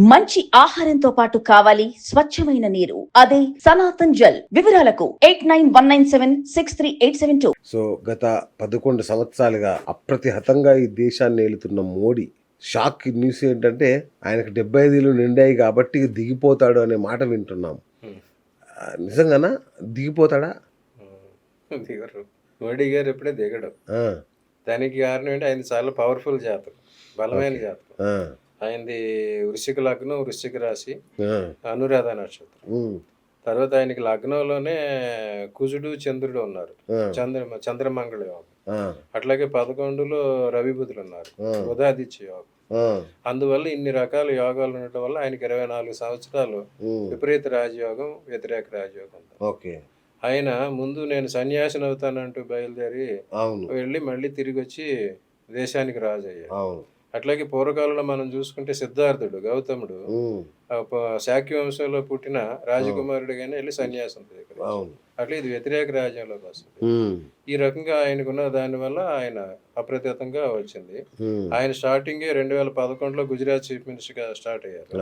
మంచి ఆహారంతో పాటు కావాలి స్వచ్ఛమైన నీరు. అదే సనాతన్ జల్. వివరాలకు eight nine one nine seven six three eight seven two. So గత పదకొండు సంవత్సరాలుగా అప్రతిహతంగా ఈ దేశాన్ని ఏలుతున్న మోడీ షాక్ న్యూస్ ఏంటంటే ఆయనకు డెబ్బై ఐదులు నిండాయి కాబట్టి దిగిపోతాడు అనే మాట వింటున్నాం. నిజంగానా? దిగిపోతాడా? దిగరు. మోడీ గారు ఎప్పుడే దిగడు. ఆ, దానికి కారణం ఏంటి? ఆయన చాలా పవర్ఫుల్ జాతకం. బలమైన జాతకం. ఆ, ఆయనది వృశ్చిక లగ్నం వృశ్చిక రాశి అనురాధ నక్షత్రం. తర్వాత ఆయనకి లగ్నంలోనే కుజుడు చంద్రుడు ఉన్నారు. చంద్ర చంద్రమంగళ యోగం. అట్లాగే పదకొండులో రవి బుధులు ఉన్నారు. ఆ. బుధాదిత్య యోగం. అందువల్ల ఇన్ని రకాల యోగాలు ఉండటం వల్ల ఆయనకి ఇరవై నాలుగు సంవత్సరాలు విపరీత రాజయోగం వ్యతిరేక రాజయోగం. ఓకే. ఆయన ముందు నేను సన్యాసిని అవుతానంటూ బయలుదేరి వెళ్ళి మళ్ళీ తిరిగి వచ్చి దేశానికి రాజు అయ్యాడు అవును. అట్లాగే పూర్వకాలంలో మనం చూసుకుంటే సిద్ధార్థుడు గౌతముడు ఉమ్, ఆ ప- శాక్య వంశంలో పుట్టిన రాజకుమారుడిగానే వెళ్ళి సన్యాసం అట్లా ఇది వ్యతిరేక రాజ్యంలోకి వస్తుంది. ఈ రకంగా ఆయనకున్న దానివల్ల ఆయన అప్రతిహతంగా వచ్చింది. ఆయన స్టార్టింగే రెండు వేల పదకొండులో గుజరాత్ చీఫ్ మినిస్టర్గా స్టార్ట్ అయ్యారు.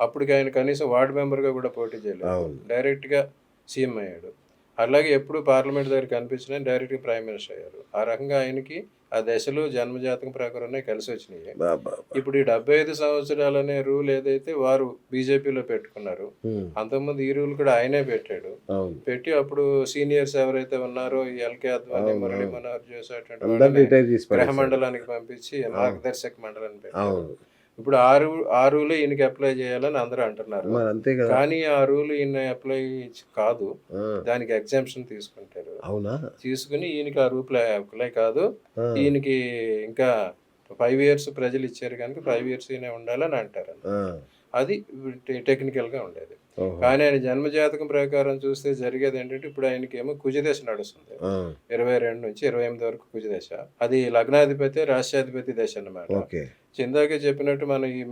అప్పటికి ఆయన కనీసం వార్డు మెంబర్గా కూడా పోటీ చేయలేదు. డైరెక్ట్గా సీఎం అయ్యాడు. అలాగే ఎప్పుడు పార్లమెంట్ దగ్గర కనిపించినా డైరెక్ట్గా ప్రైమ్ మినిస్టర్ అయ్యారు. ఆ రకంగా ఆయనకి ఆ దశలు జన్మజాతకం ప్రకారమే కలిసి వచ్చినాయి. ఇప్పుడు ఈ డెబ్బై ఐదు సంవత్సరాలు అనే రూల్ ఏదైతే వారు బీజేపీలో పెట్టుకున్నారు అంతకుముందు ఈ రూల్ కూడా ఆయనే పెట్టాడు. పెట్టి అప్పుడు సీనియర్స్ ఎవరైతే ఉన్నారో ఈ ఎల్కే అద్వాని మురళీ. మనోహర్ జోషి అటువంటి గ్రహ పడేశారు. మండలానికి పంపించి మార్గదర్శక మండలాన్ని పెట్టారు. ఇప్పుడు ఆ రూల్ ఆ రూలే ఈయనకి అప్లై చేయాలని అందరూ అంటున్నారు. మరి అంతే కదా. కానీ ఆ రూల్ ఈయన అప్లై కాదు. దానికి ఎగ్జామ్షన్ తీసుకుంటారు. అవునా? తీసుకుని ఈయనకి ఆ రూల్ అప్లై కాదు. ఈయనకి ఇంకా ఫైవ్ ఇయర్స్ ప్రజలు ఇచ్చారు కనుక ఫైవ్ ఇయర్స్ ఈయన ఉండాలని అంటారు. అది టెక్నికల్గా ఉండేది. కానీ ఆయన జన్మజాతకం ప్రకారం చూస్తే జరిగేది ఏంటంటే ఇప్పుడు ఆయనకి ఏమో కుజదశ నడుస్తుంది. ఇరవై రెండు నుంచి ఇరవై ఎనిమిది వరకు కుజదశ. అది లగ్నాధిపతి రాష్ట్రాధిపతి దశ అన్నమాట. ఇందాకే చెప్పినట్టు మన ఈ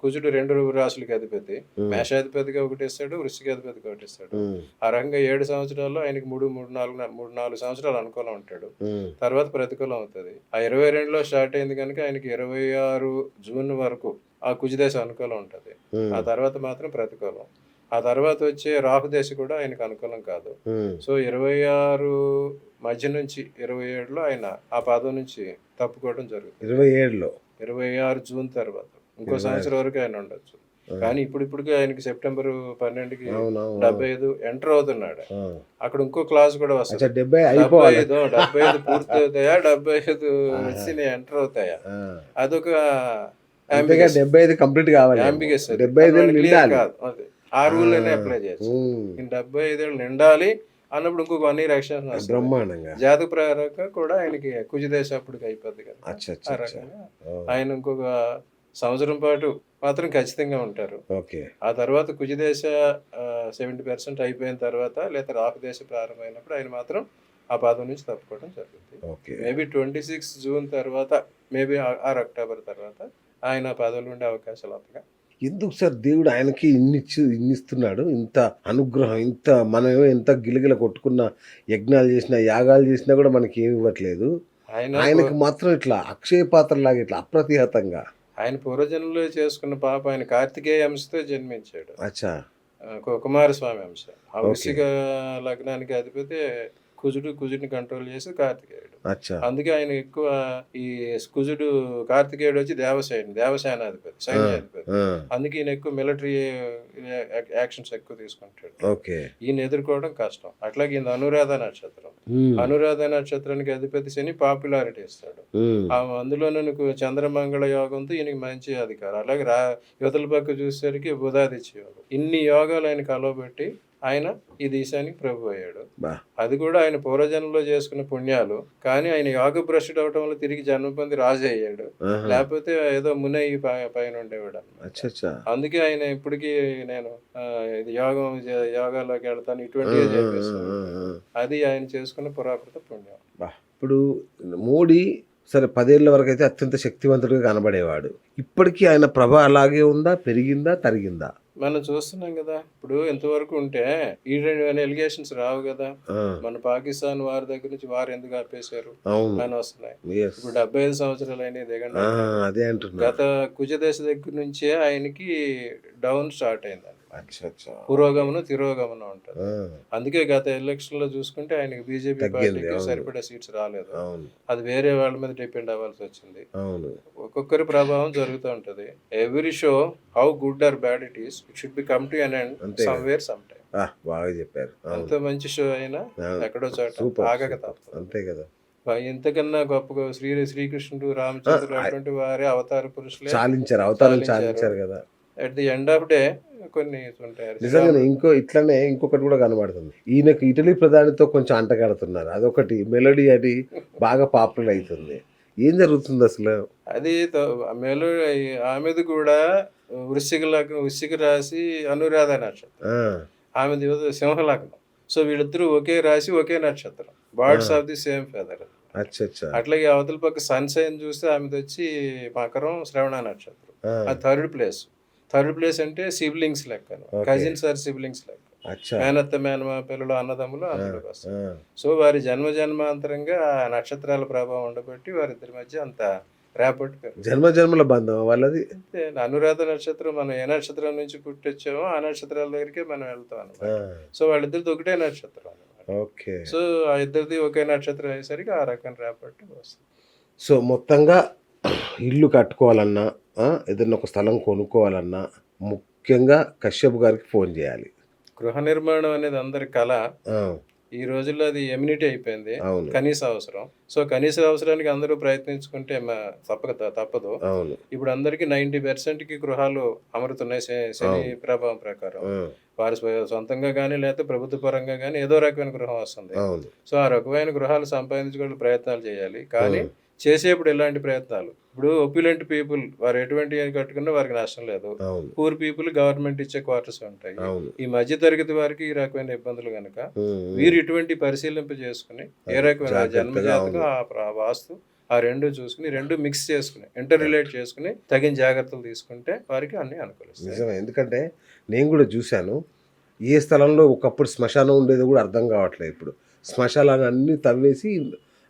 కుజుడు రెండు రాశులకి అధిపతి. మేషాధిపతిగా ఒకటి ఇస్తాడు వృశ్చికాధిపతిగా ఒకటి ఇస్తాడు. ఆ రకంగా ఏడు సంవత్సరాల్లో ఆయనకి మూడు మూడు నాలుగు మూడు నాలుగు సంవత్సరాలు అనుకూలం ఉంటాడు తర్వాత ప్రతికూలం అవుతుంది. ఆ ఇరవై రెండులో స్టార్ట్ అయింది కనుక ఆయనకి ఇరవై ఆరు జూన్ వరకు ఆ కుజదశ అనుకూలం ఉంటుంది. ఆ తర్వాత మాత్రం ప్రతికూలం. ఆ తర్వాత వచ్చే రాహుదశ కూడా ఆయనకు అనుకూలం కాదు. సో ఇరవై ఆరు మధ్య నుంచి ఇరవై ఏడులో ఆయన ఆ పదం నుంచి తప్పుకోవడం జరుగుతుంది. ఇరవై ఏడులో? ఇరవై ఆరు జూన్ తర్వాత ఇంకో సంవత్సరం వరకు ఆయన ఉండొచ్చు. కానీ ఇప్పుడు ఇప్పుడు ఆయనకి సెప్టెంబర్ పన్నెండుకి డెబ్బై ఐదు ఎంటర్ అవుతున్నాడు. అక్కడ ఇంకో క్లాస్ కూడా వస్తుంది. డెబ్బై ఐదు డెబ్బై ఐదు పూర్తి అవుతాయా డెబ్బై ఐదు వచ్చి ఎంటర్ అవుతాయా. అదొక డెబ్బై ఐదు కంప్లీట్ కావాలి అది. డెబ్బై ఐదు కాదు. ఆ. రూల్ అప్లై చేయొచ్చు డెబ్బై ఐదేళ్ళు నిండాలి అన్నప్పుడు ఇంకొక వన్ ఇయర్ ఎక్స్టెన్షన్ బ్రహ్మాండంగా. జాతక ప్రకారంగా కూడా ఆయనకి కుజదేశ అప్పటికి అయిపోద్ది కదా. ఆయన ఇంకొక సంవత్సరం పాటు మాత్రం ఖచ్చితంగా ఉంటారు. ఓకే. ఆ తర్వాత కుజదేశ సెవెంటీ పర్సెంట్ అయిపోయిన తర్వాత లేదా రాహుదేశ ప్రారంభమైనప్పుడు ఆయన మాత్రం ఆ పాదం నుంచి తప్పుకోవడం జరుగుతుంది okay. Maybe twenty six June తర్వాత మేబీ ఆరు అక్టోబర్ తర్వాత ఆయన ఆ పదవులు ఉండే అవకాశాలు అంతగా ఎందుకు సార్ దేవుడు ఆయనకి ఇన్ని ఇచ్చి ఇన్ని ఇస్తున్నాడు? ఇంత అనుగ్రహం ఇంత మనమేమో ఎంత గిలగిల కొట్టుకున్న యజ్ఞాలు చేసినా యాగాలు చేసినా కూడా మనకి ఏమి ఇవ్వట్లేదు. ఆయన ఆయనకు మాత్రం ఇట్లా అక్షయ పాత్ర లాగా ఇట్లా అప్రతిహతంగా. ఆయన పూర్వజన్మలో చేసుకున్న పాప ఆయన కార్తికేయ అంశతో జన్మించాడు. అచ్చా. కుమారస్వామి అంశ. వృశ్చిక లగ్నానికి అధిపతి కుజుడు కుజుడిని కంట్రోల్ చేసి కార్తికేయుడు. అందుకే ఆయన ఎక్కువ ఈ కుజుడు కార్తికేయుడు వచ్చి దేవసేన దేవసేనాధిపతి సైన్యాధిపతి. అందుకే ఈయన ఎక్కువ మిలిటరీ యాక్షన్స్ ఎక్కువ తీసుకుంటాడు. ఈయన ఎదుర్కోవడం కష్టం. అట్లాగే ఈయన అనురాధ నక్షత్రం. అనురాధ నక్షత్రానికి అధిపతి శని పాపులారిటీ ఇస్తాడు. అందులో నీకు చంద్రమంగళ యోగంతో ఈయనకి మంచి అధికారం. అలాగే రా యువతల పక్క చూసేసరికి బుధాదిత్య యోగం. ఇన్ని యోగాలు ఆయన కలవబెట్టి ఆయన ఈ దేశానికి ప్రభు అయ్యాడు. బా. అది కూడా ఆయన పూర్వజన్మలో చేసుకున్న పుణ్యాలు. కానీ ఆయన యోగ భ్రష్టుడు అవటం వల్ల తిరిగి జన్మ పొంది రాజు అయ్యాడు. లేకపోతే ఏదో మునయ్యి పైన ఉండేవాడు అందుకే ఆయన ఇప్పటికీ నేను యోగం యోగాలోకి వెళ్తాను ఇటువంటివి చెప్పేస్తాను ఆ. అది ఆయన చేసుకున్న పురాకృత పుణ్యం. బా. ఇప్పుడు మోడీ సరే పదేళ్ళ వరకు అయితే అత్యంత శక్తివంతుడిగా కనబడేవాడు. ఇప్పటికీ ఆయన ప్రభ అలాగే ఉందా పెరిగిందా తరిగిందా? మనం చూస్తున్నాం కదా ఇప్పుడు ఇంతవరకు ఉంటే ఈ రెండు ఎలిగేషన్స్ రావు కదా. మన పాకిస్తాన్ వారి దగ్గర నుంచి వారు ఎందుకు ఆపేశారు? అని వస్తున్నాయి. ఇప్పుడు డెబ్బై ఐదు సంవత్సరాలు అయినాయి దిగండి. గత కుజదశ దగ్గర నుంచే ఆయనకి డౌన్ స్టార్ట్ అయిందండి పురోగమనం తిరోగమనం ఉంటుంది. ఆ, అందుకే గత ఎలక్షన్లో చూసుకుంటే ఆయనకి బీజేపీ పార్టీకి. సరిపడే సీట్స్ రాలేదు. అది వేరే వాళ్ళ మీద డిపెండ్ అవ్వాల్సి వచ్చింది. ఒక్కొక్కరి ప్రభావం జరుగుతూ ఉంటది. Every show how good or bad it is it should be come to అంతే. కదా. సమ్వేర్ సమ్ టైమ్ బాగా చెప్పారు. ఎంత మంచి షో అయినా. ఎక్కడో చోట ఆగక. తప్పదు. అంతే కదా. ఇంతకన్నా గొప్పగా శ్రీ శ్రీకృష్ణుడు రామచంద్రుడు అటువంటి వారే అవతార పురుషులే చాలించారు. అవతారం చాలించారు. చాలించారు కదా. At the end of day కొన్ని నిజంగానే ఇంకో ఇట్లనే ఇంకొకటి కూడా కనబడుతుంది. ఈయనకు ఇటలీ ప్రధానితో కొంచెం అంటగడుతున్నారు. అదొకటి మెలోడీ అది బాగా పాపులర్ అవుతుంది. ఏం జరుగుతుంది అసలు? అది మేలు ఆమెది కూడా వృశ్చిక లగ్నం వృశ్చిక రాశి అనురాధ నక్షత్రం. ఆమెది సింహ లగ్నం సో వీళ్ళిద్దరూ ఒకే రాశి ఒకే నక్షత్రం. Birds of the same feather అట్లాగే అవతల పక్క సన్ సైన్ చూస్తే ఆమెది వచ్చి మకరం శ్రవణ నక్షత్రం. ఆ, థర్డ్ ప్లేస్ థర్డ్ ప్లేస్ అంటే సిబ్లింగ్స్ లెక్క. కజిన్స్ ఆర్ సిబ్లింగ్స్ లెక్క. మేనత్త మేనమా పిల్లలు అన్నదమ్ములు అందులోకి వస్తారు. సో వారి జన్మ జన్మాంతరంగా ఆ నక్షత్రాల ప్రభావం ఉండబట్టి వారిద్దరి మధ్య అంత రేపటి. జన్మ జన్మల బంధం వాళ్ళది? అనురాధ నక్షత్రం మనం ఏ నక్షత్రం నుంచి పుట్టొచ్చామో ఆ నక్షత్రాల దగ్గరికి మనం వెళ్తాం అనమాట సో వాళ్ళిద్దరిది ఒకటే నక్షత్రం అన్నమాట. ఓకే. సో ఆ ఇద్దరిది ఒకే నక్షత్రం అయ్యేసరికి ఆ రకం రేపటి వస్తుంది. సో మొత్తంగా ఇల్లు కట్టుకోవాలన్నా ఏదైనా ఒక స్థలం కొనుక్కోవాలన్నా ముఖ్యంగా కశ్యప్ గారికి ఫోన్ చేయాలి. గృహ నిర్మాణం అనేది అందరి కళ. ఈ రోజుల్లో అది ఎమ్యూనిటీ అయిపోయింది. కనీస అవసరం. సో కనీస అవసరానికి అందరూ ప్రయత్నించుకుంటే తప్పక తప్పదు. ఇప్పుడు అందరికి నైంటీ కి గృహాలు అమరుతున్నాయి శని ప్రభావం ప్రకారం. వారి సొంతంగా కానీ లేకపోతే ప్రభుత్వ పరంగా కానీ ఏదో రకమైన గృహం వస్తుంది. సో ఆ రకమైన గృహాలు సంపాదించుకోవడం ప్రయత్నాలు చేయాలి. కానీ చేసేప్పుడు ఎలాంటి ప్రయత్నాలు. ఇప్పుడు ఒప్యులెంట్ పీపుల్ వారు ఎటువంటి కట్టుకున్నా వారికి నష్టం లేదు. పూర్ పీపుల్ గవర్నమెంట్ ఇచ్చే క్వార్టర్స్ ఉంటాయి. ఈ మధ్య తరగతి వారికి ఈ రకమైన ఇబ్బందులు కనుక వీరు ఇటువంటి పరిశీలింపు చేసుకుని ఏ రకమైన జన్మజాతకం ఆ వాస్తు ఆ రెండు చూసుకుని రెండు మిక్స్ చేసుకుని ఇంటర్ రిలేట్ చేసుకుని తగిన జాగ్రత్తలు తీసుకుంటే వారికి అన్ని అనుకూలిస్తాయి. నిజమే. ఎందుకంటే నేను కూడా చూశాను ఏ స్థలంలో ఒకప్పుడు శ్మశానం ఉండేది కూడా అర్థం కావట్లేదు ఇప్పుడు. శ్మశానాన్ని అన్ని తవ్వేసి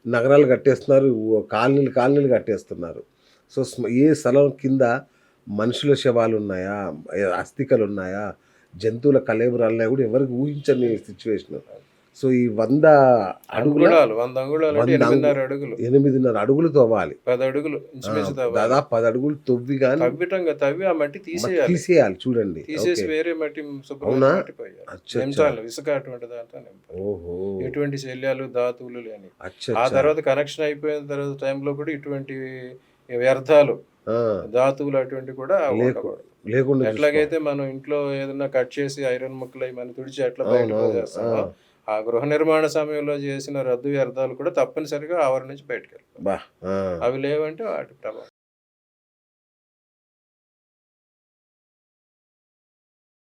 నగరాలు కట్టేస్తున్నారు కాలనీలు కాలనీలు కట్టేస్తున్నారు. సో ఏ స్థలం కింద మనుషుల శవాలు ఉన్నాయా? అస్థికలు ఉన్నాయా? జంతువుల కలేబరాలు ఉన్నాయా? కూడా ఎవరికి ఊహించని సిచ్యువేషన్. సో ఈ వంద అడుగుల వంద అడుగులు ఎనిమిదిన్నర అడుగులు తవ్వాలి పది అడుగులు. దాదాపు పది అడుగులు తవ్వి కానీ తవ్విటంగా తవ్వి ఆ మట్టి తీసేయాలి తీసేయాలి చూడండి తీసేసి. వేరే మట్టి అవునా? ఇసుక అటువంటి దాంట్లో. ఓహో ఎటువంటి శల్యాలు ధాతువులు లేని ఆ. తర్వాత కనెక్షన్ అయిపోయిన తర్వాత టైంలో కూడా ఇటువంటి వ్యర్థాలు ఆ, ధాతువులు అటువంటి కూడా. లేకుండా ఎట్లాగైతే మనం ఇంట్లో ఏదైనా కట్ చేసి ఐరన్ ముక్కలు అవి మనం తుడిచి అవును, చేస్తామో ఆ. గృహ నిర్మాణ సమయంలో చేసిన రద్దు వ్యర్థాలు కూడా తప్పనిసరిగా ఆవరణ నుంచి బయటకు వెళ్ళాలి బా ఆ. అవి లేవంటే వాటి ప్రభావం